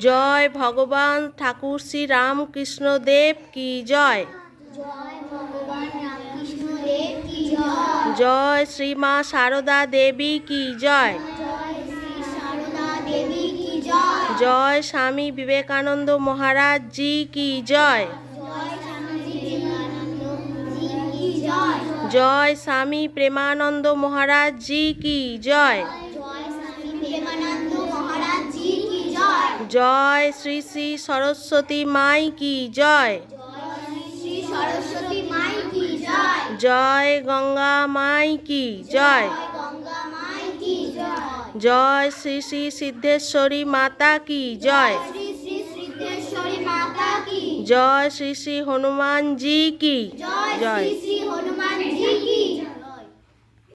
জয় ভগবান ঠাকুর শ্রী রামকৃষ্ণ দেব কি জয়? জয় শ্রীমা সারদা দেবী কি জয়? জয় স্বামী বিবেকানন্দ মহারাজ জি কি জয়? জয় স্বামী প্রেমানন্দ মহারাজ জি কি জয় জয় স্বামী বিবেকানন্দ মহারাজ জি কি জয় শ্রী শ্রী সরস্বতী মাই কি জয়। জয় গঙ্গা মাই কি জয়। জয় শ্রী শ্রী সিদ্ধেশ্বরী মাতা কি জয়। জয় শ্রী শ্রী হনুমান জি কি জয়।